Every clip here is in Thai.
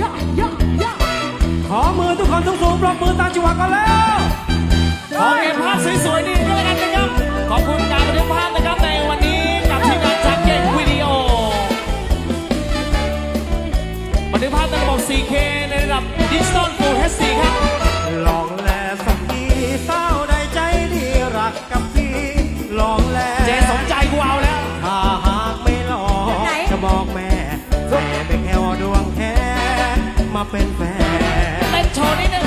ยะยะยะขอมือทุกคนทุกสูงปรบมือตาจังหวะกันแล้วขอเก็บภาพสวยๆดีด้วยกันนะครับ ขอบคุณการบันทึกภาพนะครับในวันนี้กับทีมงานจากเก็ตวิดีโอบันทึกภาพในระบบ 4K ในระดับดิจิตอล เป็นแฟนเต้นโชว์นิดนึง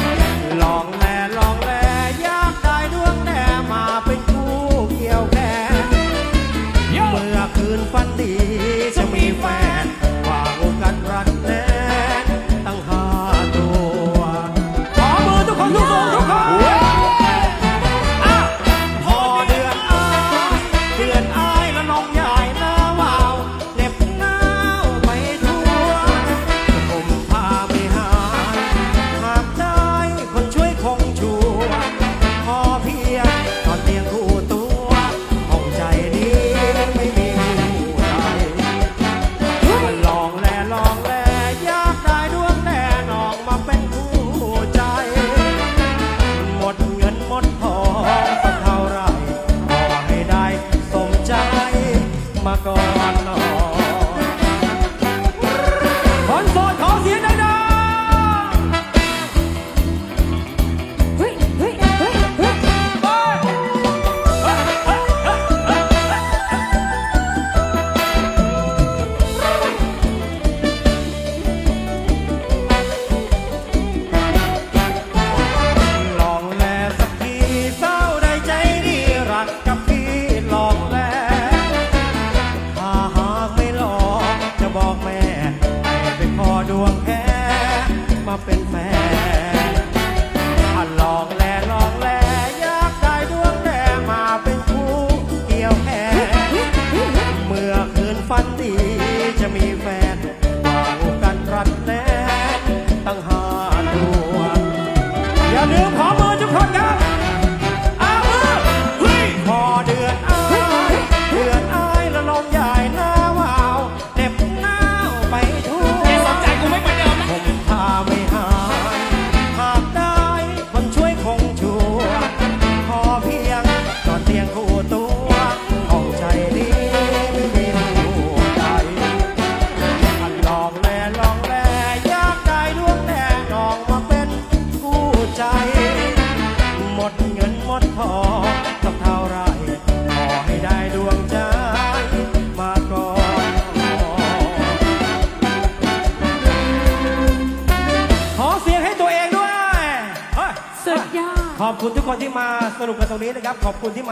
ลองแลลองแลอยากได้ดวงแน่มาเป็นคู่เกี่ยวแขนเมื่อคืนฝันดี บอกแม่ให้ไปขอดวงแพ้มาเป็นแฟน อทองสักเท่าไรขอให้ได้ดวงใจมาก่อนขอเสียงให้ตัวเองด้วยเฮ้ยสุดยอด ขอบคุณทุกคนที่มาสรุปกันตรงนี้นะครับ ขอบคุณที่มา